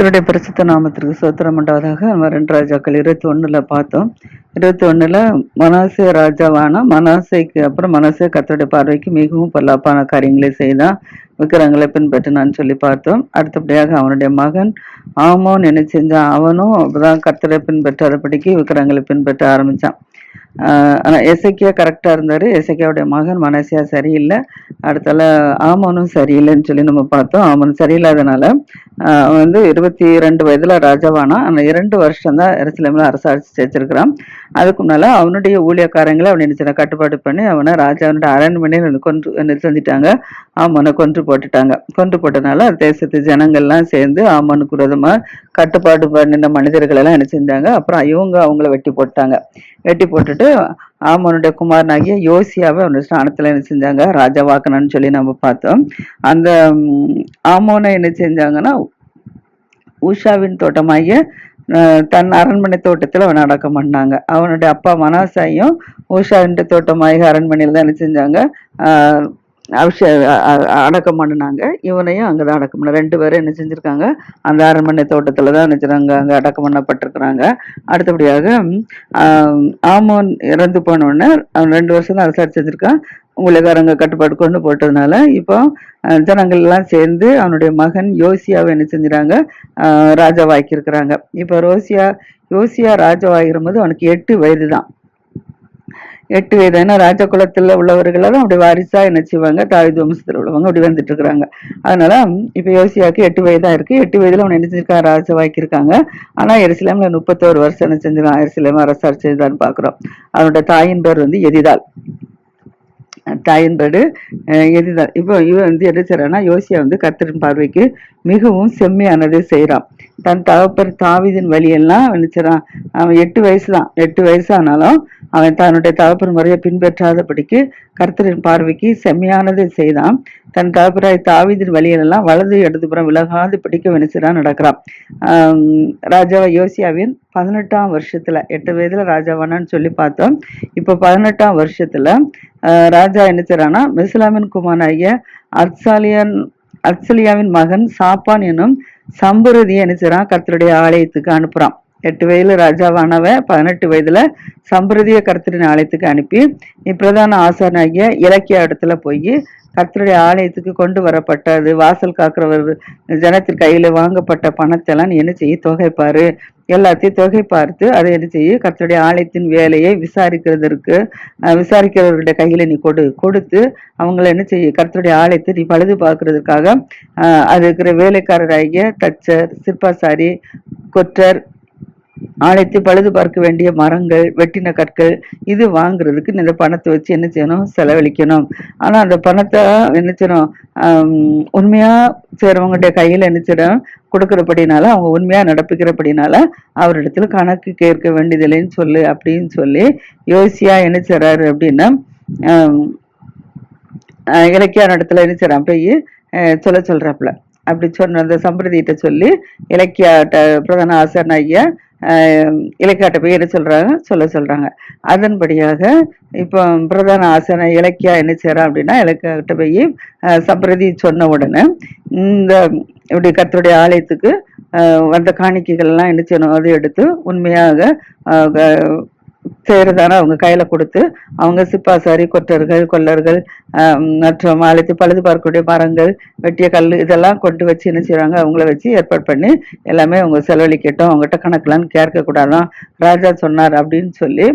கத்தருடைய பரிசுத்த நாமத்திற்கு சோத்திரம் உண்டாவதாக. நம்ம ரெண்டு ராஜாக்கள் இருபத்தி ஒன்றில் பார்த்தோம். இருபத்தி ஒன்றில் மனாசே ராஜாவான மனாசைக்கு அப்புறம் மனாசே கத்தருடைய பார்வைக்கு மிகவும் பல்லாப்பான காரியங்களை செய்தான். விக்கிரங்களை பின்பற்றினான்னு சொல்லி பார்த்தோம். அடுத்தபடியாக அவனுடைய மகன் ஆமோன் என்ன செஞ்சான். அவனும் அப்பதான் கத்தரை பின்பற்றாதபடிக்கு விக்கிரங்களை பின்பற்ற ஆரம்பித்தான் ஆனால் ஆனா எசக்கியா கரெக்டா இருந்தாரு. எசக்கியாவுடைய மகன் மனசியா சரியில்லை. அடுத்தால ஆமனும் சரியில்லைன்னு சொல்லி நம்ம பார்த்தோம். ஆமன் சரியில்லாதனால அவன் வந்து இருபத்தி ரெண்டு வயதுல ராஜாவானா? அந்த இரண்டு வருஷம் தான் எருசலேம்ல அரசாட்சி சேர்த்துருக்கிறான் அதுக்கு முன்னால் அவனுடைய ஊழியக்காரங்களை அவனை என்ன கட்டுப்பாடு பண்ணி அவனை ராஜாவனுடைய அரண்மனையில் கொன்று செஞ்சிட்டாங்க செஞ்சுட்டாங்க ஆமனை கொன்று போட்டுட்டாங்க. கொன்று போட்டனால தேசத்து ஜனங்கள்லாம் சேர்ந்து ஆமனுக்கு விரோதமாக கட்டுப்பாடு பண்ணின மனிதர்கள் எல்லாம் என்ன செஞ்சாங்க? அப்புறம் இவங்க அவங்கள வெட்டி போட்டாங்க. வெட்டி போட்டுட்டு ஆமனுடைய குமாரனாகிய யோசியாவை அவனுடைய ஸ்தானத்தில் என்ன செஞ்சாங்க? ராஜாவாக்கணும்னு சொல்லி நம்ம பார்த்தோம். அந்த ஆமோனை என்ன செஞ்சாங்கன்னா உஷாவின் தோட்டமாகிய தன் அரண்மனை தோட்டத்தில் அவன் அடக்கம் பண்ணாங்க. அவனுடைய அப்பா மனாசாயும் உஷாவின் தோட்டமாக அரண்மனையில் தான் என்ன செஞ்சாங்க? அஹ், அபிஷே அ- அடக்கம் பண்ணினாங்க. இவனையும் அங்கே தான் அடக்கம் பண்ண ரெண்டு பேரும் என்ன செஞ்சுருக்காங்க அந்த அரண்மனை தோட்டத்தில் தான் நினைச்சிருக்காங்க அங்கே அடக்கம் பண்ணப்பட்டிருக்கிறாங்க. அடுத்தபடியாக ஆமோன் இறந்து போனோடனே அவன் ரெண்டு வருஷம் தான் அரசாட்சி செஞ்சுருக்கான். ஊழியக்காரங்க கட்டுப்பாடு கொண்டு போட்டதுனால இப்போ ஜனங்கள் எல்லாம் சேர்ந்து அவனுடைய மகன் யோசியாவை என்ன செஞ்சுறாங்க ராஜாவாக்கியிருக்கிறாங்க. இப்போ ரோசியா யோசியா ராஜாவாகிற போது அவனுக்கு எட்டு வயது தான் எட்டு வயது ஏன்னா ராஜ உள்ளவர்களெல்லாம் உள்ளவர்கள் அப்படி வாரிசா என்ன செய்வாங்க? தாவித வம்சத்தில் உள்ளவங்க அப்படி வந்துட்டு இருக்கிறாங்க அதனால இப்போ யோசியாவுக்கு எட்டு வயதா இருக்கு. எட்டு வயதில் அவன் என்ன செஞ்சிருக்கான்? ராஜாவாக்கியிருக்காங்க ஆனால் எருசலேம்ல முப்பத்தோரு வருஷம் என்ன செஞ்சிருக்கான்? எருசலேம் அரசாட்சி செய்தான்னு பார்க்குறோம் அவனோட தாயின் பேர் வந்து எதிதாள். தாயின் பேடு எதிதால் எதிதாள். இப்போ இவன் வந்து என்ன செய்யறான்னா யோசியா வந்து கர்த்தரின் பார்வைக்கு மிகவும் செம்மையானதை செய்கிறான் தன் தகப்பர் தாவிதின் வழியெல்லாம் என்ன அவன் எட்டு வயசு தான் எட்டு வயசு ஆனாலும் அவன் தன்னுடைய தகப்பர் முறையை பின்பற்றாதபடிக்கு கர்த்தரின் பார்வைக்கு செம்மையானதை செய்தான். தன் தகப்பராய் தாவிதின் வழியிலெல்லாம் வலது இடதுபுறம் விலகாது பிடிக்க வெனிச்சுறான் நடக்கிறான். ஆம், யோசியாவின் பதினெட்டாம் வருஷத்துல எட்டு வயதுல ராஜாவானான்னு சொல்லி பார்த்தோம். இப்போ பதினெட்டாம் வருஷத்துல ராஜா என்ன செய்றான்னா மெசுலாமின் குமாராகிய அத்சாலியன் அர்சலியாவின் மகன் சாப்பான் எனும் சம்புரதியை என்ன கர்த்தருடைய ஆலயத்துக்கு அனுப்புறான். எட்டு வயதுல ராஜாவானவன் பதினெட்டு வயதுல சம்பிரதிய கர்த்தரின் ஆலயத்துக்கு அனுப்பி பிரதான ஆசானாகிய இலக்கிய இடத்துல போய் கர்த்தருடைய ஆலயத்துக்கு கொண்டு வரப்பட்டது வாசல் காக்கிறவர் ஜனத்தின் கையில வாங்கப்பட்ட பணத்தை எல்லாம் நீ என்ன செய்ய தொகைப்பாரு எல்லாத்தையும் தொகை பார்த்து அதை என்ன செய்ய கர்த்தருடைய ஆலயத்தின் வேலையை விசாரிக்கிறதற்கு விசாரிக்கிறவர்களுடைய கையில நீ கொடு கொடுத்து அவங்கள என்ன செய்ய கர்த்தருடைய ஆலயத்தை நீ பழுது பார்க்கறதுக்காக அது இருக்கிற வேலைக்காரராகிய தச்சர் சிற்பாசாரி கொற்றர் அழைத்து பழுது பார்க்க வேண்டிய மரங்கள் வெட்டின கற்கள் இது வாங்குறதுக்கு இந்த பணத்தை வச்சு என்ன செய்யணும்? செலவழிக்கணும். ஆனா அந்த பணத்தை என்ன செய்யணும்? உண்மையாக உண்மையா கையில் கையில என்ன செய்யணும்? கொடுக்கறபடினால அவங்க உண்மையா நடப்பிக்கிறபடினால அவரிடத்துல கணக்கு கேட்க வேண்டியதில்லைன்னு சொல்லு அப்படின்னு சொல்லி யோசியா என்ன அப்படின்னா ஆம், இலக்கியான இடத்துல என்ன போய் சொல்ல சொல்றாப்புல. அப்படி சொன்ன அந்த சம்பிரதியிட்ட சொல்லி இலக்கியாட்ட பிரதான ஆசாரன் ஐயா இலக்கியாட்ட போய் என்ன சொல்ல சொல்கிறாங்க அதன்படியாக இப்போ பிரதான ஆசன இலக்கியா என்ன செய்கிறா அப்படின்னா இலக்கியாட்ட போய் சம்பிரதி சொன்ன உடனே இந்த இப்படி கத்தருடைய ஆலயத்துக்கு வந்த காணிக்கைகள்லாம் என்ன செய்யணும்? அதை எடுத்து உண்மையாக ஆஹ் அவங்க கையில கொடுத்து அவங்க சிப்பாசாரி கொற்றர்கள் கொல்லர்கள் மற்றும் அழைத்து பழுது பார்க்கக்கூடிய மரங்கள் வெட்டிய கல் இதெல்லாம் கொண்டு வச்சு என்ன செய்வாங்க அவங்கள வச்சு ஏற்பாடு பண்ணி எல்லாமே அவங்க செலவழிக்கட்டும் அவங்ககிட்ட கணக்கெல்லாம் கேட்க கூடாதான் ராஜா சொன்னார் அப்படின்னு சொல்லி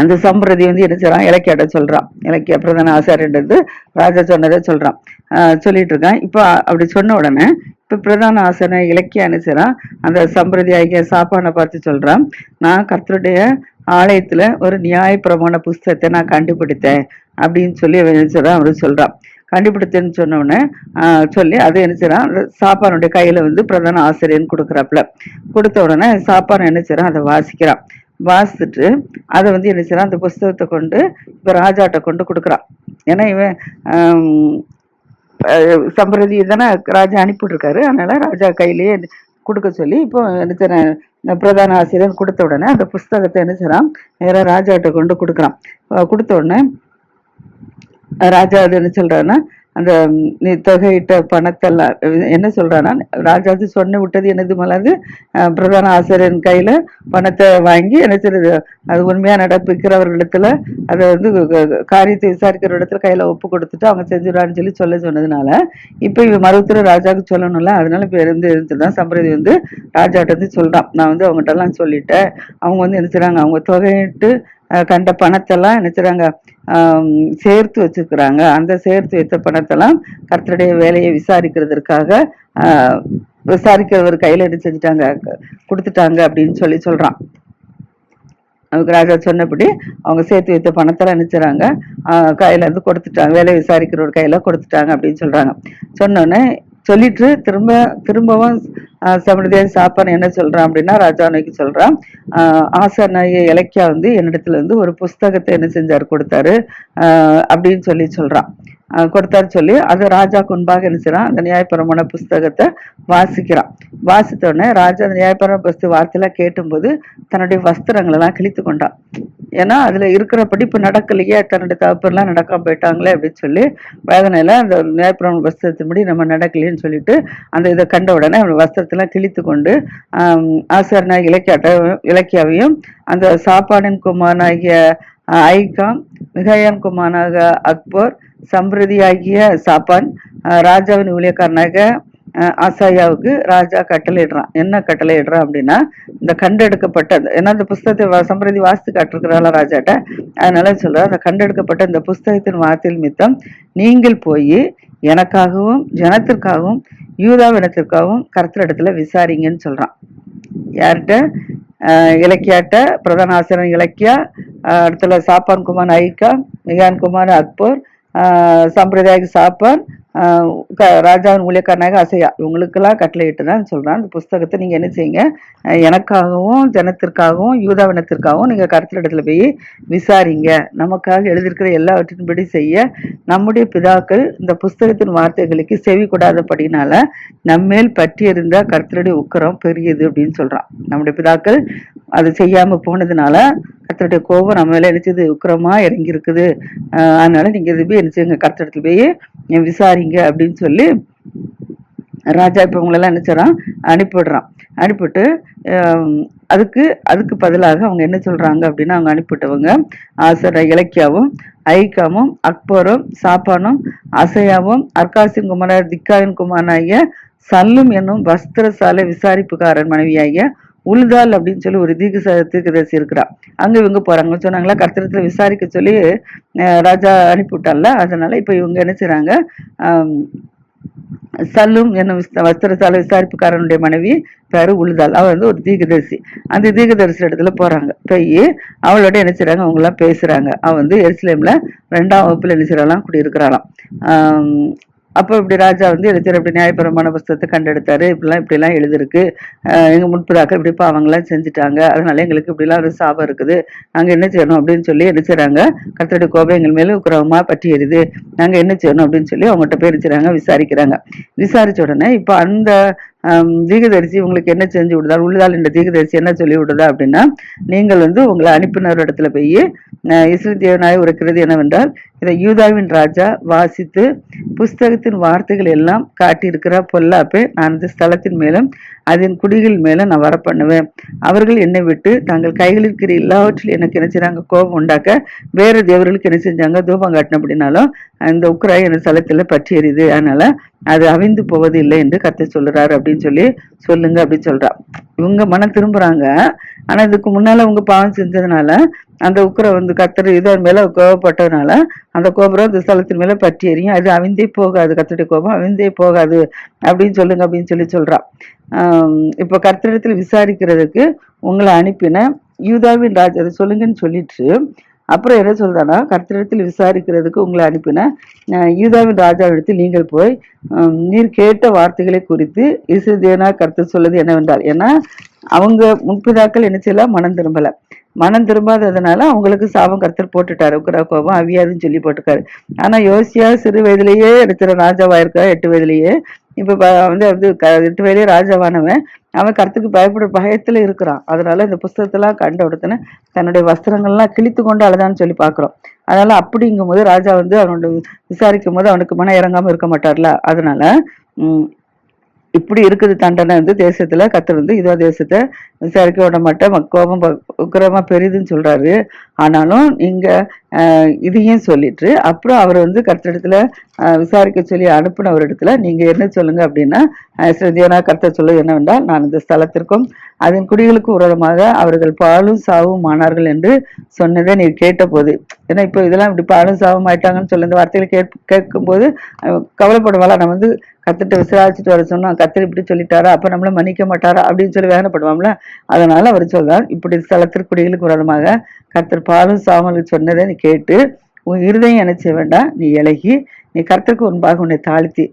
அந்த சம்பிரதி வந்து என்ன செய்றான் இலக்கியாட்ட சொல்றான். இலக்கிய பிரதான ஆசாரியன்றது ராஜா சொன்னதை சொல்றான். சொல்லிட்டு இருக்கான். இப்போ அப்படி சொன்ன உடனே இப்போ பிரதான ஆசன இலக்கிய என்ன அந்த சம்பிரதி ஆகிய சாப்பானை பார்த்து சொல்றான். நான் கர்த்தருடைய ஆலயத்துல ஒரு நியாய பிரமாண புஸ்தகத்தை நான் கண்டுபிடித்தேன் அப்படின்னு சொல்லி அவன் என்ன அவரு சொல்றான். கண்டுபிடித்தேன்னு சொன்ன உடனே சொல்லி அதை என்ன செய்றான்? அந்த சாப்பானுடைய கையில வந்து பிரதான ஆசிரியர்னு கொடுக்குறாப்புல. கொடுத்த உடனே சாப்பான் என்ன செய்றான்? அதை வாசிக்கிறான். வாசிச்சுட்டு அதை வந்து என்ன செய்யலாம் அந்த புஸ்தகத்தை கொண்டு இப்போ ராஜாட்ட கொண்டு கொடுக்குறான் ஏன்னா இவன் சம்பிரதி தானே ராஜா அனுப்பிட்டுருக்காரு அதனால் ராஜா கையிலேயே கொடுக்க சொல்லி இப்போ என்ன செய்றான், பிரதான ஆசிரியர் கொடுத்த உடனே அந்த புஸ்தகத்தை என்ன செய்யறான்? நேராக ராஜாட்ட கொண்டு கொடுக்குறான். கொடுத்த உடனே ராஜா அது என்ன சொல்கிறான்னா அந்த நீ தொகையிட்ட பணத்தெல்லாம் என்ன சொல்கிறான்னா ராஜா வந்து சொன்ன விட்டது எனது மலர்ந்து பிரதான ஆசிரியரின் கையில் பணத்தை வாங்கி என்ன செய்யுது அது உண்மையா நடப்பிக்கிறவர்களிடத்துல அதை வந்து க- காரியத்தை விசாரிக்கிற இடத்துல கையில் ஒப்பு கொடுத்துட்டு அவங்க செஞ்சுடுறான்னு சொல்லி சொல்ல சொன்னதுனால இப்போ இவ மருத்துவ ராஜாவுக்கு சொல்லணும்ல அதனால இப்போ இருந்து தான் சம்பிரதி வந்து ராஜாட்ட வந்து சொல்கிறான் நான் வந்து அவங்ககிட்டலாம் சொல்லிட்டேன். அவங்க வந்து என்ன செய்கிறாங்க அவங்க தொகையிட்டு கண்ட பணத்தெல்லாம் நினைச்சுறாங்க சேர்த்து வச்சிருக்கிறாங்க அந்த சேர்த்து வைத்த பணத்தெல்லாம் கர்த்தருடைய வேலையை விசாரிக்கிறதற்காக விசாரிக்கிறவர் கையில் என்ன செஞ்சுட்டாங்க கொடுத்துட்டாங்க அப்படின்னு சொல்லி சொல்கிறான் அதுக்கு ராஜா சொன்னபடி அவங்க சேர்த்து வைத்த பணத்தெல்லாம் நினைச்சுறாங்க கையில இருந்து கொடுத்துட்டாங்க. வேலை விசாரிக்கிறவர் கையில கொடுத்துட்டாங்க அப்படின்னு சொல்றாங்க. சொன்னோன்னே சொல்லிட்டு திரும்ப திரும்பவும் சமணிதேன் சாப்பாடு என்ன சொல்றான் அப்படின்னா ராஜா நோக்கி சொல்றான். ஆஹ் இலக்கியா வந்து என்னிடத்துல இருந்து ஒரு புஸ்தகத்தை என்ன செஞ்சாரு கொடுத்தாரு. ஆஹ் அப்படின்னு சொல்லி சொல்றான். கொடுத்தாரு சொல்லி அது ராஜா குன்பாக என்ன அந்த நியாயபுரமான புஸ்தகத்தை வாசிக்கிறான். வாசித்த உடனே ராஜா அந்த நியாயபரமான புஸ்தக வார்த்தையெல்லாம் கேட்டும்போது தன்னுடைய வஸ்திரங்கள் எல்லாம் கிழித்து கொண்டான். ஏன்னா அதுல இருக்கிற படிப்பு நடக்கலையே தன்னுடைய தகப்பெல்லாம் நடக்காம போயிட்டாங்களே அப்படின்னு சொல்லி வேதனையில அந்த நியாயபரமான வஸ்திரத்தின்படி நம்ம நடக்கலையேன்னு சொல்லிட்டு அந்த இதை கண்ட உடனே அவன் வஸ்திரத்தெல்லாம் கிழித்து கொண்டு ஆஹ் ஆசாரனா இலக்கியாட்ட இலக்கியாவையும் அந்த சாப்பாடின் குமாரனாகிய ஐகாம் மிகையான் குமாரனாக அக்பர் சம்பிரதியாகிய சாப்பான் ராஜாவின் ஊழியக்காரனாக ஆசாயாவுக்கு ராஜா கட்டளையிடுறான். என்ன கட்டளையிடுறான் அப்படின்னா இந்த கண்டெடுக்கப்பட்ட அந்த- ஏன்னா இந்த புஸ்தகத்தை வா- சம்பிரதி வாசித்து காட்டிருக்கிறாள் ராஜாட்ட? அதனால சொல்ற அந்த கண்டெடுக்கப்பட்ட இந்த புஸ்தகத்தின் வார்த்தையில் மித்தம் நீங்கள் போய் எனக்காகவும் ஜனத்திற்காகவும் யூதாவினத்திற்காகவும் கர்த்தரிடத்துல விசாரிங்கன்னு சொல்றான். யார்கிட்ட? இலக்கியாட்ட பிரதான ஆசிரியர் இலக்கியா அடுத்தல சாப்பான் குமார் ஐக்கா மிகான் குமார் அக்பர் ஆஹ் சாப்பான் ராஜாவின் ஊழியக்காரனாக அசையா. இவங்களுக்கெல்லாம் கட்டளையிட்டு தான் சொல்றான். அந்த புஸ்தகத்தை நீங்கள் என்ன செய்யுங்க? எனக்காகவும் ஜனத்திற்காகவும் யூதாவினத்திற்காகவும் நீங்கள் கருத்திடத்துல போய் விசாரிங்க. நமக்காக எழுதியிருக்கிற எல்லாவற்றின்படி செய்ய. நம்முடைய பிதாக்கள் இந்த புஸ்தகத்தின் வார்த்தைகளுக்கு செவி கொடாதபடினால நம்மேல் பற்றியிருந்த கருத்தருடைய உக்கரம் பெரியது அப்படின்னு சொல்கிறான் நம்முடைய பிதாக்கள் அது செய்யாமல் போனதுனால கர்த்தருடைய கோபம் நம்ம மேலே என்ன உக்கிரமா உக்கரமாக இறங்கியிருக்குது அதனால நீங்கள் இது போய் என்ன செய்யுங்க? கர்த்தரத்துல போய் விசாரி வராதிங்க அப்படின்னு சொல்லி ராஜா இப்போ உங்களெல்லாம் என்ன செய்றான்? அனுப்பிவிடுறான். அனுப்பிவிட்டு அதுக்கு அதுக்கு பதிலாக அவங்க என்ன சொல்கிறாங்க அப்படின்னா அவங்க அனுப்பிவிட்டவங்க ஆசர இலக்கியாவும் ஐக்காமும் அக்பரும் சாப்பானும் அசையாவும் அர்காசின் குமாரர் திக்காவின் குமாரனாகிய சல்லும் என்னும் வஸ்திரசாலை விசாரிப்புக்காரன் மனைவியாகிய உள்தால் அப்படின்னு சொல்லி ஒரு தீர்க்க தீர்க்கதரிசி இருக்கிறா. அங்க இவங்க போறாங்க சொன்னாங்களா? கர்த்தரத்துல விசாரிக்க சொல்லி ராஜா அனுப்பிவிட்டான்ல. அதனால இப்ப இவங்க என்ன செய்றாங்க? சல்லும் என்னும் வஸ்திரசால விசாரிப்புக்காரனுடைய மனைவி பேரு உழுதாள். அவள் வந்து ஒரு தீகதரிசி அந்த தீகதரிசி இடத்துல போறாங்க. போய் அவளோட என்ன செய்றாங்க? அவங்க எல்லாம் பேசுறாங்க. அவள் வந்து எருசலேம்ல ரெண்டாம் வகுப்புல என்ன செய்யறாளாம் குடியிருக்கிறாளாம். அப்போ இப்படி ராஜா வந்து எழுத்துற இப்படி நியாயபரமான புஸ்தகத்தை கண்டெடுத்தாரு. இப்படிலாம் இப்படிலாம் எழுதிருக்கு எங்கள் எங்க இப்படி பாவங்கள்லாம் செஞ்சுட்டாங்க. அதனால எங்களுக்கு இப்படிலாம் ஒரு சாபம் இருக்குது. நாங்கள் என்ன செய்யணும் அப்படின்னு சொல்லி என்ன செய்கிறாங்க கர்த்தருடைய கோபம் எங்கள் மேலே உக்கிரமா பற்றி எரியுது நாங்கள் என்ன செய்யணும் அப்படின்னு சொல்லி அவங்ககிட்ட போய் என்ன விசாரிக்கிறாங்க. விசாரிச்ச உடனே இப்போ அந்த தீகதரிசி உங்களுக்கு என்ன செஞ்சு விடுதால் உள்ளதால் இந்த தீகதரிசி என்ன சொல்லி விடுதா அப்படின்னா நீங்கள் வந்து உங்களை அனுப்பினர் இடத்துல போய் இஸ்ரேல் தேவனாய் உரைக்கிறது என்னவென்றால் இதை யூதாவின் ராஜா வாசித்து புஸ்தகத்தின் வார்த்தைகள் எல்லாம் காட்டியிருக்கிற பொல்லாப்பை நான் இந்த ஸ்தலத்தின் மேலும் அதன் குடிகள் மேலும் நான் வர பண்ணுவேன் அவர்கள் என்னை விட்டு தங்கள் கைகளில் இருக்கிற எல்லாவற்றிலும் எனக்கு என்ன செய்கிறாங்க கோபம் உண்டாக்க வேறு தேவர்களுக்கு என்ன செஞ்சாங்க? தூபம் காட்டின அப்படின்னாலும் அந்த உக்ராய் என் ஸ்தலத்தில் பற்றி எறியுது அதனால அது அவிந்து போவது இல்லை என்று கத்தை சொல்லுறாரு. அப்படின்னு சொல்லி சொல்லுங்க அப்படின்னு சொல்றா. இவங்க மனம் திரும்புறாங்க. ஆனா இதுக்கு முன்னால அவங்க பாவம் செஞ்சதுனால அந்த உக்கரை வந்து கத்தர் இது மேல கோபப்பட்டதுனால அந்த கோபுரம் அந்த ஸ்தலத்தின் மேல பற்றி எறியும் அது அவிந்தே போகாது கத்தருடைய கோபம் அவிந்தே போகாது அப்படின்னு சொல்லுங்க அப்படின்னு சொல்லி சொல்றா. இப்போ இப்ப கர்த்தரிடத்தில் விசாரிக்கிறதுக்கு உங்களை அனுப்பின யூதாவின் ராஜா அதை சொல்லுங்கன்னு சொல்லிட்டு அப்புறம் என்ன சொல்றானா கர்த்தரிடத்தில் விசாரிக்கிறதுக்கு உங்களை அனுப்பின யூதாவின் ராஜாவிடத்தில் நீங்கள் போய் நீர் கேட்ட வார்த்தைகளை குறித்து இசுதேனா கர்த்தர் சொல்வது என்னவென்றால் ஏன்னா அவங்க முன்பிதாக்கள் என்ன செய்யலாம் மனம் திரும்பல. மனம் திரும்பாததுனால அவங்களுக்கு சாபம் கர்த்தர் போட்டுட்டாரு. உக்கிர கோபம் அவியாதுன்னு சொல்லி போட்டுக்காரு ஆனா யோசியா சிறு வயதிலேயே எடுத்துற ராஜாவா இருக்கா எட்டு வயதிலேயே. இப்ப வந்து வந்து எட்டு வயதிலே ராஜாவானவன் அவன் கருத்துக்கு பயப்பட பயத்தில் இருக்கிறான். அதனால இந்த புஸ்தகத்தெல்லாம் கண்ட உடனே தன்னுடைய வஸ்திரங்கள்லாம் கிழித்து கொண்டு அழுதான்னு சொல்லி பார்க்குறோம். அதனால அப்படிங்கும்போது ராஜா வந்து அவனோட விசாரிக்கும் போது அவனுக்கு மன இறங்காம இருக்க மாட்டார்ல. அதனால இப்படி இருக்குது தண்டனை வந்து தேசத்துல கத்தர் வந்து இதோ தேசத்தை விசாரிக்க விட மாட்டேன் கோபம் ப- உக்கிரமா பெரிதுன்னு சொல்றாரு. ஆனாலும் இங்க இதையும் சொல்லிட்டு அப்புறம் அவர் வந்து கர்த்தரிடத்துல விசாரிக்க சொல்லி அனுப்பின ஒரு இடத்துல நீங்க என்ன சொல்லுங்க அப்படின்னா சிறதியான கர்த்தர் சொல்ல என்னவென்றால் நான் இந்த ஸ்தலத்திற்கும் அதன் குடிகளுக்கு உரதமாக அவர்கள் பாலும் சாவும் ஆனார்கள் என்று சொன்னதை நீ கேட்ட போது ஏன்னா இப்போ இதெல்லாம் இப்படி பாலும் சாவும் ஆயிட்டாங்கன்னு சொல்ல இந்த வார்த்தைகளை கேட் கேட்கும்போது அவன் கவலைப்படுவாளா? நம்ம வந்து கத்துட்டு விசாரிச்சுட்டு வர சொன்னா கத்தர் இப்படி சொல்லிட்டாரா? அப்ப நம்மள மன்னிக்க மாட்டாரா? அப்படின்னு சொல்லி வேதனைப்படுவோம்ல? அதனால அவர் சொல்றார் இப்படி ஸ்தலத்திற்குடிகளுக்கு குடிகளுக்கு விரோதமாக கர்த்தர் பாலும் சாமலுக்கு சொன்னதை நீ கேட்டு உன் இருதயம் நினைச்ச வேண்டாம். நீ இலகி நீ கர்த்தருக்கு முன்பாக உன்னை தாழ்த்தி.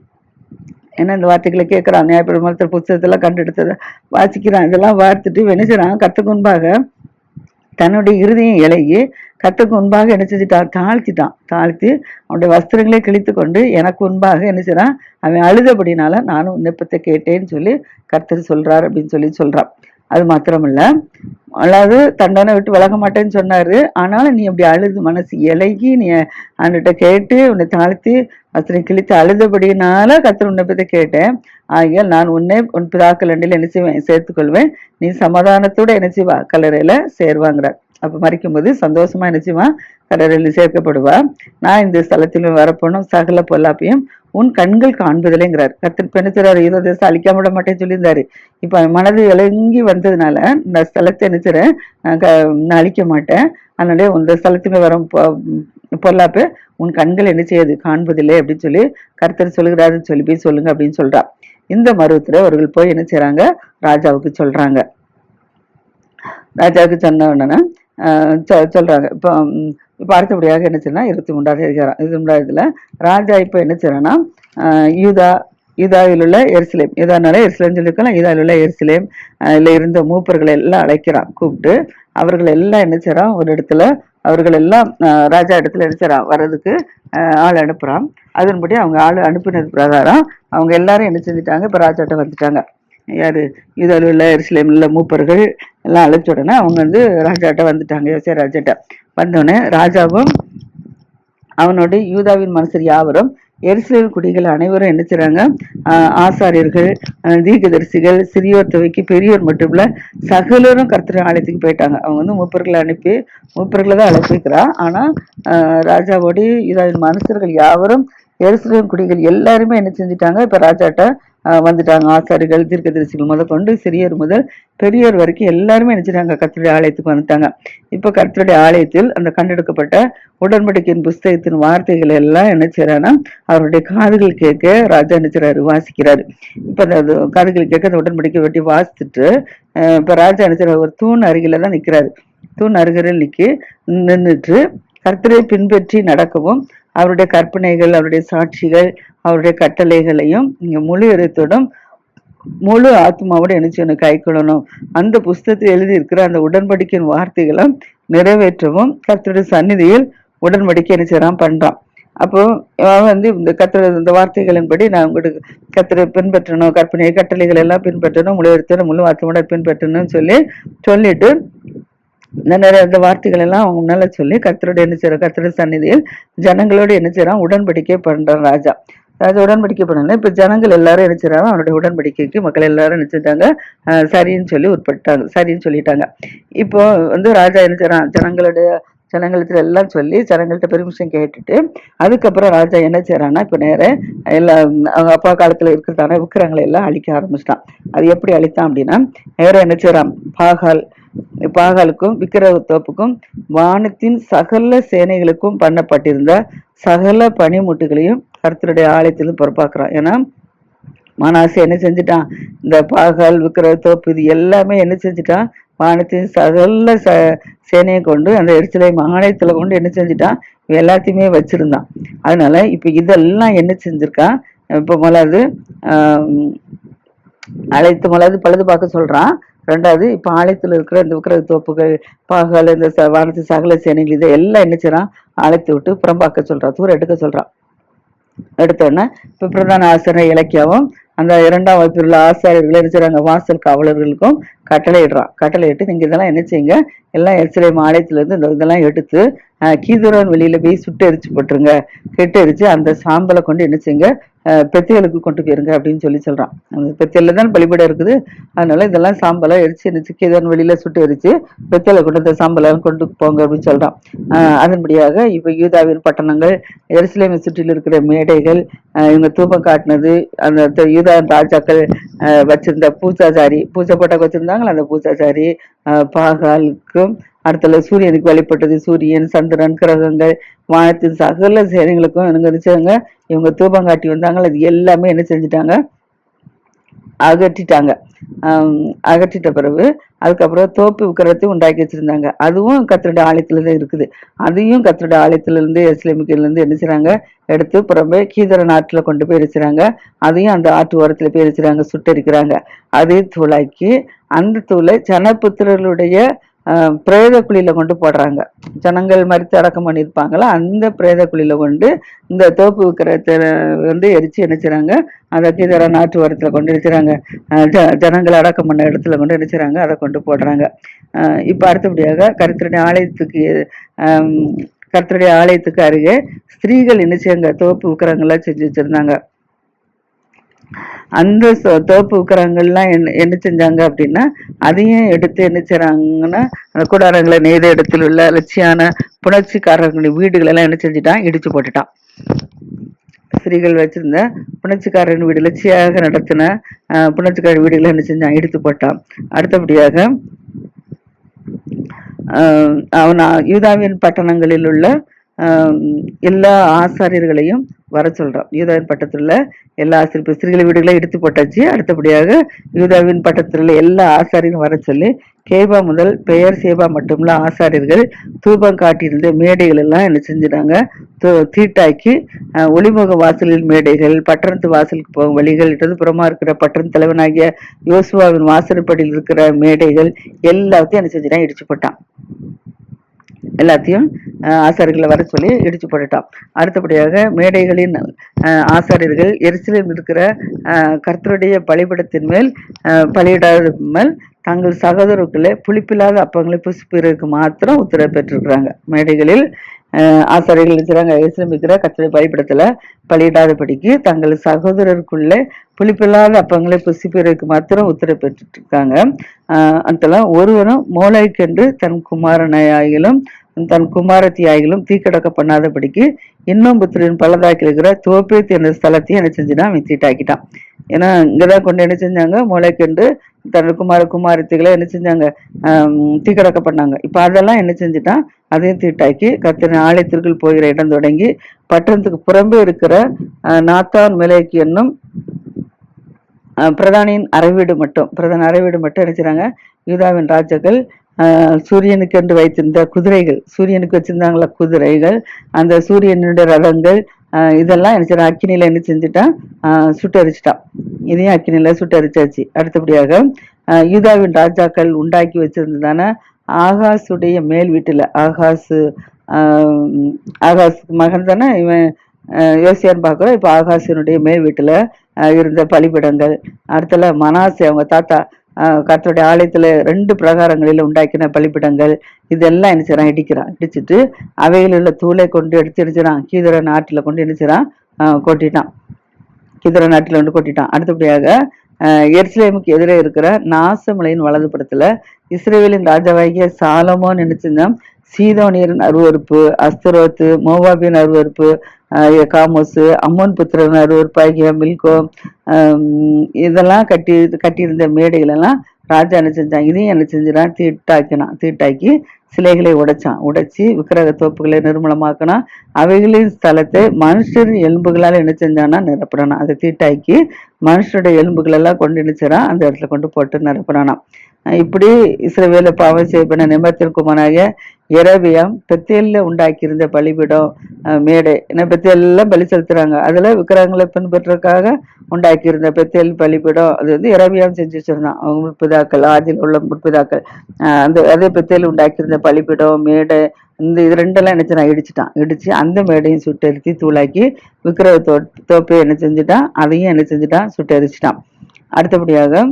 ஏன்னா இந்த வார்த்தைகளை கேட்கிறான்? நியாயப்பிரமாணத்தில் புத்தகத்தெல்லாம் கண்டெடுத்ததை வாசிக்கிறான். இதெல்லாம் வார்த்துட்டு வெனிச்சுறான் கற்றுக்கு முன்பாக தன்னுடைய இருதயம் இலகி கத்துக்கு முன்பாக என்ன செஞ்சுட்டான் தாழ்த்திட்டான் தாழ்த்தி அவனுடைய வஸ்திரங்களை கிழித்து கொண்டு எனக்கு முன்பாக என்ன செய்றான்? அவன் அழுதபடினால நானும் விண்ணப்பத்தை கேட்டேன்னு சொல்லி கர்த்தர் சொல்றார் அப்படின்னு சொல்லி சொல்றான். அது மாத்திரமில்ல. அதாவது தண்டனை விட்டு விலக மாட்டேன்னு சொன்னாரு. ஆனாலும் நீ அப்படி அழுது மனசு இலகி நீ அவன்கிட்ட கேட்டு உன்னை தாழ்த்தி வஸ்திரம் கிழித்து அழுதபடினால கர்த்தர் விண்ணப்பத்தை கேட்டேன். ஆகியால் நான் உன்னை உன் பிதாக்கள் ரெண்டில் என்ன செய்வேன்? சேர்த்துக்கொள்வேன். நீ சமாதானத்தோட என்ன செய்வா? கல்லறையில சேர்வாங்கிறார். அப்ப மறிக்கும்போது சந்தோஷமா என்ன செய்வான் சேர்க்கப்படுவா. நான் இந்த ஸ்தலத்திலும் வரப்போனும் சகல பொல்லாப்பையும் உன் கண்கள் காண்பதில்லைங்கிறார். கர்த்தர் பெண்ணுறாரு இருபது தேசம் அழிக்காம விட மாட்டேன்னு சொல்லியிருந்தாரு. இப்ப மனது இலங்கி வந்ததுனால இந்த ஸ்தலத்தை நினைச்சுறேன் நான் அழிக்க மாட்டேன். அதனால இந்த ஸ்தலத்துக்கு வரும் பொல்லாப்பு உன் கண்கள் என்ன செய்யுது? காண்பதில்லை அப்படின்னு சொல்லி கர்த்தர் சொல்லுகிறாருன்னு சொல்லி போய் சொல்லுங்க அப்படின்னு சொல்றா. இந்த மருவத்துல அவர்கள் போய் என்ன செய்யறாங்க ராஜாவுக்கு சொல்றாங்க. ராஜாவுக்கு சொன்ன உடனே சொல்கிறாங்க இப்போ இப்போ அடுத்தபடியாக என்ன செய்யணும் இருபத்தி மூன்றாவது அதிகாரம் இருபத்தி மூன்றாவதுல ராஜா இப்போ என்ன செய்யறான்னா யூதா யூதாவில் உள்ள எருசலேம் யூதானால எருசலேம் சொல்லியிருக்கலாம் யூதாவில் உள்ள எருசலேம் இல்லை இருந்த மூப்பர்களை எல்லாம் அழைக்கிறான் கூப்பிட்டு அவர்கள் எல்லாம் என்ன செய்றான் ஒரு இடத்துல அவர்கள் எல்லாம் ராஜா இடத்துல என்ன வர்றதுக்கு ஆள் அனுப்புறான். அதன்படி அவங்க ஆள் அனுப்பினது பிரகாரம் அவங்க எல்லாரும் என்ன செஞ்சுட்டாங்க இப்போ ராஜாட்ட வந்துட்டாங்க. யாரு யூதாவில் உள்ள எருசலேமில் உள்ள மூப்பர்கள் எல்லாம் அழைச்ச உடனே அவங்க வந்து ராஜாட்ட வந்துட்டாங்க யோசியா ராஜாட்ட. வந்தோடனே ராஜாவும் அவனோட யூதாவின் மனசர் யாவரும் எருசலேம் குடிகள் அனைவரும் என்ன செய்றாங்க? ஆஹ் ஆசாரியர்கள் தீர்க்கதரிசிகள் சிறியோர் துவைக்கு பெரியோர் மட்டும் இல்ல சகலரும் கர்த்தர் ஆலயத்துக்கு போயிட்டாங்க. அவங்க வந்து மூப்பர்களை அனுப்பி மூப்பர்களை தான் அழைப்பிக்கிறா ஆனா ராஜாவோடைய ராஜாவோட யூதாவின் மனுஷர்கள் யாவரும் எருசலேம் குடிகள் எல்லாருமே என்ன செஞ்சுட்டாங்க? இப்போ ராஜாட்ட வந்துட்டாங்க. ஆசாரிகள் தீர்க்கதரிசிகள் முதல் கொண்டு சிறியர் முதல் பெரியோர் வரைக்கும் எல்லாருமே நினைச்சிட்டாங்க கர்த்தருடைய ஆலயத்துக்கு வந்துட்டாங்க. இப்போ கர்த்தருடைய ஆலயத்தில் அந்த கண்டெடுக்கப்பட்ட உடன்படிக்கையின் புஸ்தகத்தின் வார்த்தைகள் எல்லாம் என்ன செய்யறான்னா அவருடைய காதுகள் கேட்க ராஜா நினைச்சிறாரு வாசிக்கிறாரு. இப்போ அந்த காதுகள் கேட்க அந்த உடன்படிக்கை வெட்டி வாசித்துட்டு இப்போ ராஜா என்ன ஒரு தூண் அருகில தான் நிற்கிறாரு தூண் அருகில் நிற்கி நின்றுட்டு கர்த்தரை பின்பற்றி நடக்கவும் அவருடைய கற்பனைகள் அவருடைய சாட்சிகள் அவருடைய கட்டளைகளையும் நீங்க முழு இதயத்தோடும் முழு ஆத்மாவோட என்ன ஒன்று கை கொள்ளணும். அந்த புஸ்தகத்தில் எழுதியிருக்கிற அந்த உடன்படிக்கையின் வார்த்தைகளும் நிறைவேற்றவும் கர்த்தருடைய சந்நிதியில் உடன்படிக்கை என்ன பண்ணுறான் பண்றான். அப்போ அவன் வந்து இந்த கத்திர இந்த வார்த்தைகளின்படி நான் உங்களுக்கு கத்திர பின்பற்றணும் கற்பனை கட்டளைகள் எல்லாம் பின்பற்றணும் முழு எடுத்து முழு வார்த்தையோட பின்பற்றணும்னு சொல்லி சொல்லிட்டு நிறைய இந்த வார்த்தைகள் எல்லாம் அவங்க முன்னால சொல்லி கர்த்தரோட என்ன செய்யறோம் கர்த்தருடைய சந்நிதியில் ஜனங்களோட என்ன செய்யறான் உடன்படிக்கை பண்றான் ராஜா. ராஜா உடன்படிக்கை பண்ணல. இப்ப ஜனங்கள் எல்லாரும் என்ன செய்றாங்க? அவனுடைய உடன்படிக்கைக்கு மக்கள் எல்லாரும் என்ன சரின்னு சொல்லி உட்பட்டாங்க. சரின்னு சொல்லிட்டாங்க. இப்போ வந்து ராஜா என்ன ஜனங்களுடைய ஜனங்களுக்கு எல்லாம் சொல்லி ஜனங்கள்ட்ட பெர்மிஷன் கேட்டுட்டு அதுக்கப்புறம் ராஜா என்ன செய்யறான்னா இப்ப நேர எல்லாம் அவங்க அப்பா காலத்துல இருக்கிறதான விக்கிரங்களை எல்லாம் அழிக்க ஆரம்பிச்சிட்டான். அது எப்படி அழித்தான் அப்படின்னா நேரம் என்ன செய்யறான் பாகால் பாகாலுக்கும் விக்கிரக தோப்புக்கும் வானத்தின் சகல சேனைகளுக்கும் பண்ணப்பட்டிருந்த சகல பனிமுட்டுகளையும் கருத்தருடைய ஆலயத்திலும் பொறுப்பாக்குறான். ஏன்னா மனாசு என்ன செஞ்சுட்டான்? இந்த பாகால் விக்கிரக தோப்பு இது எல்லாமே என்ன செஞ்சுட்டான்? வானத்தின் சகல ச சேனையை கொண்டு அந்த எரிச்சலை ஆலயத்துல கொண்டு என்ன செஞ்சுட்டான்? எல்லாத்தையுமே வச்சிருந்தான். அதனால இப்ப இதெல்லாம் என்ன செஞ்சிருக்கான்? இப்போ முதலாவது ஆஹ் அழைத்து முதலாவது பழுது பார்க்க சொல்றான். ரெண்டாவது இப்போ ஆலயத்தில் இருக்கிற இந்த விக்கிரக தோப்புகள் பகல் இந்த ச- வானத்து சகல சேனைகள் இதை எல்லாம் என்ன செய்றான் அழைத்து விட்டு புறம்பாக்க சொல்கிறான் தூரம் எடுக்க சொல்கிறான் எடுத்தோடனே இப்போ பிரதான ஆசிரியர் இலக்கியாவும் அந்த இரண்டாம் வகுப்பில் உள்ள ஆசிரியர்கள் என்ன செய்கிறாங்க வாசல் காவலர்களுக்கும் கட்டளையிடுறான் கட்டளையிட்டு நீங்கள் இதெல்லாம் என்ன செய்யுங்க? எல்லாம் எருசலேம் ஆலயத்துலேருந்து இந்த இதெல்லாம் எடுத்து அஹ், வெளியில் போய் சுட்டு எரிச்சு போட்டுருங்க. கெட்டு எரிச்சு அந்த சாம்பலை கொண்டு என்ன செய்யுங்க? அஹ், கொண்டு போயிருங்க அப்படின்னு சொல்லி சொல்கிறான் அந்த பெத்தேல்ல தான் பலிபீடம் இருக்குது. அதனால இதெல்லாம் சாம்பலாக எரிச்சு என்ன கீதரோன் வெளியில் சுட்டு எரிச்சு பெத்தேல கொண்டு இந்த சாம்பலாம் கொண்டு போங்க அப்படின்னு சொல்கிறான் அதன்படியாக இப்போ யூதாவின் பட்டணங்கள் எருசலேமை சுற்றில் இருக்கிற மேடைகள் இவங்க தூபம் காட்டினது அந்த யூதா ராஜாக்கள் வச்சிருந்த பூசாசாரி பூஜை போட்டாக்கு வச்சிருந்தாங்களா அந்த பூசாசாரி? பாகாலுக்கும் அடுத்தது சூரியனுக்கு வழிபட்டது சூரியன் சந்திரன் கிரகங்கள் வானத்தின் சகல சேனைகளுக்கும் இவங்க இவங்க தூபம் காட்டி வந்தாங்களா அது எல்லாமே என்ன செஞ்சுட்டாங்க? அகற்றிட்டாங்க. அகற்றிட்ட பிறகு அதுக்கப்புறம் தோப்பு விக்கிரத்தை உண்டாக்கி வச்சிருந்தாங்க. அதுவும் கத்திரட ஆலயத்தில் தான் இருக்குது. அதையும் கத்திரட ஆலயத்துலேருந்து எஸ்லிமிக்கிலேருந்து என்ன செய்கிறாங்க எடுத்து புறம்பே கீதர நாட்டில் கொண்டு போய் எரிச்சுறாங்க அதையும் அந்த ஆட்டு ஓரத்தில் போய் எரிச்சுறாங்க சுட்டரிக்கிறாங்க. அதே தூளாக்கி அந்த தூளை ஜனபுத்திரர்களுடைய பிரேத குழியில் கொண்டு போடுறாங்க. ஜனங்கள் மறித்து அடக்கம் பண்ணியிருப்பாங்களா? அந்த பிரேத குழியில் கொண்டு இந்த தோப்பு விக்கிரத்தை வந்து எரிச்சு நினைச்சுறாங்க அதை கீதர நாட்டு வரத்தில் கொண்டு எரிச்சுறாங்க ஜ- ஜனங்கள் அடக்கம் பண்ண இடத்துல கொண்டு நினைச்சுறாங்க அதை கொண்டு போடுறாங்க. இப்போ அடுத்தபடியாக கருத்துடைய ஆலயத்துக்கு கருத்தருடைய கர்த்தருடைய ஆலயத்துக்கு அருகே ஸ்திரீகள் என்ன செய்யுங்க தோப்பு விக்கிரங்கள்லாம் செஞ்சு வச்சுருந்தாங்க. அந்த தோப்பு விக்கிரங்கள்லாம் என்ன என்ன செஞ்சாங்க அப்படின்னா அதையும் எடுத்து என்ன செய்கிறாங்கன்னா அந்த கூடாரங்களை நெய்த இடத்துல உள்ள லட்சியான புணர்ச்சிக்காரர்களுடைய வீடுகளெல்லாம் என்ன செஞ்சுட்டான்? இடிச்சு போட்டுட்டான். ஸ்திரீகள் வச்சிருந்த புணர்ச்சிக்காரன் வீடு லட்சியாக நடத்தின புணர்ச்சிக்காரன் வீடுகளை என்ன செஞ்சான்? இடித்து போட்டான். அடுத்தபடியாக அவன் யூதாவின் பட்டணங்களில் உள்ள எல்லா ஆசாரியர்களையும் வர சொல்கிறோம் யூதாவின் பட்டத்தில் உள்ள எல்லா ஆசிரியர் இப்ப வீடுகளையும் வீடுகளை எடுத்து போட்டாச்சு. அடுத்தபடியாக யூதாவின் பட்டத்தில் உள்ள எல்லா ஆசாரியரும் வர சொல்லி கேபா முதல் பெயர் சேபா மட்டுமில்ல ஆசாரியர்கள் தூபம் காட்டியிருந்த மேடைகள் எல்லாம் என்ன செஞ்சிட்டாங்க? தூ- தீட்டாக்கி ஒளிமுக வாசலில் மேடைகள் பட்டணத்து வாசலுக்கு போகும் வழிகள் இடதுபுறமா இருக்கிற பட்டண தலைவனாகிய யோசுவாவின் வாசற்படியில் இருக்கிற மேடைகள் எல்லாத்தையும் என்ன செஞ்சுட்டான்? இடிச்சு போட்டான். எல்லாத்தையும் ஆசாரிகளை வர சொல்லி இடிச்சு போட்டுட்டான். அடுத்தபடியாக மேடைகளின் ஆசாரியர்கள் எரிசிலில் இருக்கிற கர்த்தருடைய பலிபடத்தின் மேல் பலியிடாத மேல் தங்கள் சகோதரர்களை புளிப்பில்லாத அப்பங்களை புசிப்பிற்கு மாத்திரம் உத்தரவு பெற்றிருக்கிறாங்க. மேடைகளில் ஆசாரிகள் இருக்கிறாங்க. எரிசிலம் இருக்கிற கர்த்தருடைய பலிபடத்துல பலியிடாதபடிக்கு தங்கள் சகோதரருக்குள்ளே புளிப்பில்லாத அப்பங்களை புசிப்பிற்கு மாத்திரம் உத்தரவு பெற்றுட்டு இருக்காங்க. அதெல்லாம் ஒருவரும் மோளைக்கென்று தன் குமாரனையாயிலும் தன் குமாரத்தியாய்களும் தீக்கடக்க பண்ணாதபடிக்கு இன்னும் புத்திரின் பள்ளதாக்கி இருக்கிற தோப்பேத்து என்ற ஸ்தலத்தையும் என்ன செஞ்சுட்டான்? அவன் தீட்டாக்கிட்டான் ஏன்னா இங்கதான் கொண்டு என்ன செஞ்சாங்க? மோளைக்கென்று தன் குமார குமாரத்திகளை என்ன செஞ்சாங்க? தீக்கடக்க பண்ணாங்க. இப்போ அதெல்லாம் என்ன செஞ்சுட்டான்? அதையும் தீட்டாக்கி கத்தின ஆலயத்திற்குள் போகிற இடம் தொடங்கி பட்டணத்துக்கு புறம்பே இருக்கிற நாத்தான் மிலேக்கு என்னும் பிரதானியின் அறைவீடு மட்டும் பிரதான அறைவீடு மட்டும் என்ன செய்றாங்க? யூதாவின் ராஜாக்கள் சூரியனுக்கு என்று வைத்திருந்த குதிரைகள் சூரியனுக்கு வச்சிருந்தாங்களா குதிரைகள் அந்த சூரியனுடைய ரதங்கள் இதெல்லாம் என்ன செய்ய அக்கினியில என்ன செஞ்சுட்டான் சுட்டரிச்சிட்டான் இதையும் அக்கினியில சுட்டரிச்சாச்சு. அடுத்தபடியாக யூதாவின் ராஜாக்கள் உண்டாக்கி வச்சிருந்ததான ஆகாசுடைய மேல் வீட்டில் ஆகாசு ஆஹ் மகன் தானே இவன் யோசியான்னு பார்க்குறோம். இப்போ ஆகாசினுடைய மேல் வீட்டில் இருந்த பலிபிடங்கள். அடுத்தல மனாசே அவங்க தாத்தா கர்த்தருடைய ஆலயத்தில் ரெண்டு பிரகாரங்களில் உண்டாக்கின பலிப்பிடங்கள் இதெல்லாம் என்ன செய்கிறான் இடிக்கிறான். இடிச்சிட்டு அவையில் உள்ள தூளை கொண்டு எடுத்து அடிச்சிடான் கீதர நாட்டில் கொண்டு அடிச்சிடான் கொட்டிட்டான். கீதர நாட்டில் கொண்டு கொட்டிட்டான். அடுத்தபடியாக எருசலேமுக்கு எதிரே இருக்கிற நாசமலையின் வலதுபுறத்துல இஸ்ரேவேலின் ராஜாவாகிய சாலமோன்னு நினைச்சிருந்தான் சீதோனியரின் அருவறுப்பு அஸ்தரோத்து மோவாபியின் அருவறுப்பு காமோஸு அம்மோன் புத்திரன் அருவருப்பாகிய மில்கோ இதெல்லாம் கட்டி கட்டியிருந்த மேடைகளெல்லாம் ராஜா என்ன செஞ்சான்? இதையும் என்ன செஞ்சிடான் தீட்டாக்கினான். தீட்டாக்கி சிலைகளை உடைச்சான். உடைச்சி விக்கிரக தோப்புகளை நிர்மூலமாக்கினான். அவைகளின் ஸ்தலத்தை மனுஷரின் எலும்புகளால் என்ன செஞ்சானா நிரப்புறானா அதை தீட்டாக்கி மனுஷருடைய எலும்புகளெல்லாம் கொண்டு நினைச்சிடான் அந்த இடத்துல கொண்டு போட்டு நிரப்புறானாம் இப்படி இஸ்ரவேல பாவம் செய்யப்பட்ட நிமத்திற்குமானாக இரவியம் பெத்தேலில் உண்டாக்கியிருந்த பலிபீடம் மேடை ஏன்னா பெத்தேலெல்லாம் பலி செலுத்துறாங்க. அதில் விக்கிரகங்களை பின்பற்றதுக்காக உண்டாக்கியிருந்த பெத்தேல் பலிபீடம் அது வந்து இரவியம் செஞ்சு வச்சிருந்தான். அவங்க முற்பிதாக்கள் ஆதியில் உள்ள முற்பிதாக்கள். அந்த அதே பெத்தேல் உண்டாக்கியிருந்த பலிபீடம் மேடை இந்த இது ரெண்டெல்லாம் என்ன நான் இடிச்சிட்டான். இடித்து அந்த மேடையும் சுட்டெரித்து தூளாக்கி விக்கிரக தோ தோப்பையும் என்ன செஞ்சுட்டான்? அதையும் என்ன செஞ்சுட்டான்? சுட்டெரிச்சிட்டான். அடுத்தபடியாக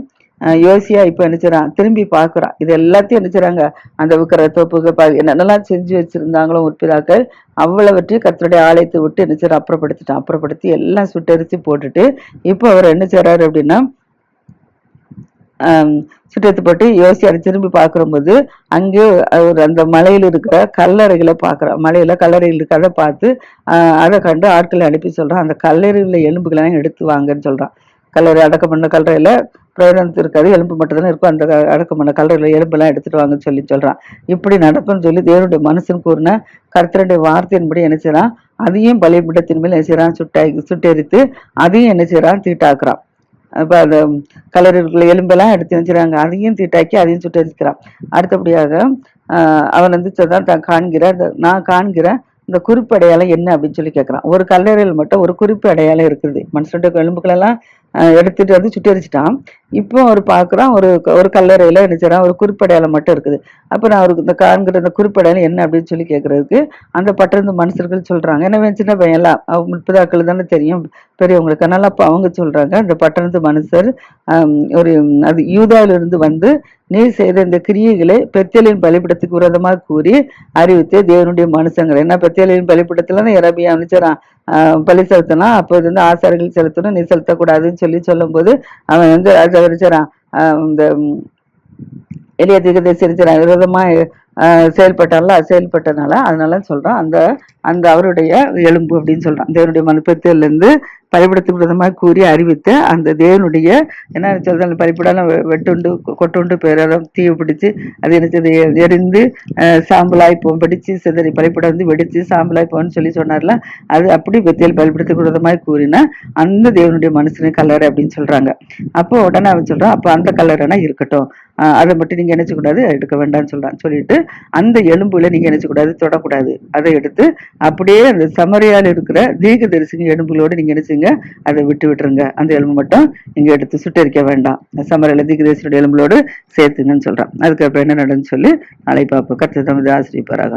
யோசியா இப்ப நினைச்சிடறான் திரும்பி பார்க்குறான். இது எல்லாத்தையும் என்ன செய்றாங்க? அந்த விக்கிர தோப்புகள் பா- என்னென்னலாம் செஞ்சு வச்சிருந்தாங்களோ முற்பிதாக்கள் அவ்வளவற்றையும் கத்தருடைய ஆலயத்தை விட்டு என்ன அப்புறப்படுத்திட்டான். அப்புறப்படுத்தி எல்லாம் சுட்டரிச்சு போட்டுட்டு இப்போ அவர் என்ன செய்றாரு அப்படின்னா ஆம், சுட்டத்து போட்டு யோசியார் திரும்பி பார்க்கும்போது அங்கே அவர் அந்த மலையில் இருக்கிற கல்லறைகளை பார்க்குறான் மலையில கல்லறைகள் இருக்கிறத பார்த்து அதை கண்டு ஆட்களை அனுப்பி சொல்றான். அந்த கல்லறையில் எலும்புகளெல்லாம் எடுத்து வாங்கன்னு சொல்றான். கல்லறை அடக்கம் பண்ண கல்லறையில பிரயோஜனத்து இருக்காது எலும்பு மட்டும்தான் இருக்கும். அந்த அடக்கம் பண்ண கல்லறையில எலும்பெல்லாம் எடுத்துட்டு வாங்கன்னு சொல்லி சொல்றான். இப்படி நடக்கும்னு சொல்லி தேவனுடைய மனுஷன் கூறின கர்த்தருடைய வார்த்தையின்படி என்ன செய்கிறான் அதையும் பலிபீடத்தின் மேல் என்ன செய்கிறான் சுட்டாய் சுட்டெரித்து அதையும் என்ன செய்கிறான் தீட்டாக்குறான். இப்போ அந்த கலருக்குள்ள எலும்பெல்லாம் எடுத்து வச்சுறாங்க அதையும் தீட்டாக்கி அதையும் சுட்டரிக்கிறான். அடுத்தபடியாக அவன் வந்து தான் தான் காண்கிற நான் காண்கிற இந்த குறிப்பு அடையாளம் என்ன? அப்படின்னு சொல்லி கேட்குறான் ஒரு கல்லறையில் மட்டும் ஒரு குறிப்பு அடையாளம் இருக்குது. மனுஷனுடைய எலும்புகளெல்லாம் எடுத்துட்டு வந்து சுட்டரிச்சிட்டான் இப்போ அவர் பார்க்குறான் ஒரு ஒரு கல்லறையில் என்ன ஒரு குறிப்படையாளம் மட்டும் இருக்குது. அப்போ நான் அவருக்கு இந்த காண்கிற இந்த குறிப்படையாளம் என்ன அப்படின்னு சொல்லி கேட்குறதுக்கு அந்த பட்டிருந்த மனுஷர்கள் சொல்கிறாங்க எனவே சின்ன பையன்லாம் அவங்க முப்பதாக்கள் தானே தெரியும் பெரியவங்களுக்கு. நல்லா அப்போ அவங்க சொல்கிறாங்க இந்த பட்டணத்து மனுஷர் ஒரு அது யூதாவிலிருந்து வந்து நீ செய்த இந்த கிரியைகளை பெத்தேலின் பலிப்பிடத்துக்கு விரோதமாக கூறி அறிவித்து தேவனுடைய மனுஷங்கள் ஏன்னா பெத்தியலின் பலிப்பிடத்தில் தான் இரபியா அனுப்பிச்சான் பலி செலுத்தணும் அப்போ இது வந்து ஆசாரிகள் செலுத்தணும் நீ செலுத்தக்கூடாதுன்னு சொல்லி சொல்லும்போது அவன் வந்து ராஜா வச்சான் இந்த எளிய திகதை இருக்கிற விரோதமாக செயல்பட்டால செயல்பட்டனால அதனால சொல்றான் அந்த அந்த அவருடைய எலும்பு அப்படின்னு சொல்றான். தேவனுடைய மனுப்பத்திலிருந்து பலிபடத்துக்கு கூறி அறிவித்து அந்த தேவனுடைய என்ன சொல்றாங்க பலிப்படம் வெட்டுண்டு கொட்டுண்டு பேரம் தீவு பிடிச்சி அது என்ன செய்யுது, எரிந்து சாம்பலாய் போ பிடிச்சு சிதறி பலிப்படம் வந்து வெடிச்சு சாம்பலாய் போன்னு சொல்லி சொன்னார்ல அது அப்படி பெத்தியல் பலிபடத்துக்கு விதமாக கூறினா அந்த தேவனுடைய மனுஷனை கல்லறை அப்படின்னு சொல்றாங்க. அப்போ உடனே அவன் சொல்றான் அப்போ அந்த கல்லறைனா இருக்கட்டும். அதை மட்டும் நீங்க நினைச்ச எடுக்க வேண்டாம்னு சொல்கிறான் சொல்லிட்டு அந்த எலும்புல நீங்க நினைச்ச கூடாது தொடக்கூடாது. அதை எடுத்து அப்படியே அந்த சமரியால் இருக்கிற தீக தரிசிங்க எலும்புகளோடு நீங்க நினைச்சுங்க அதை விட்டு விட்டுருங்க. அந்த எலும்பு மட்டும் நீங்க எடுத்து சுட்டரிக்க வேண்டாம். சமரியால தீக தரிசனோட எலும்புகளோடு சேர்த்துங்கன்னு சொல்றான். அதுக்கப்புறம் என்ன நடந்துன்னு சொல்லி நாளை பார்ப்போம். கருத்து தமது ஆசிரியப்பாராக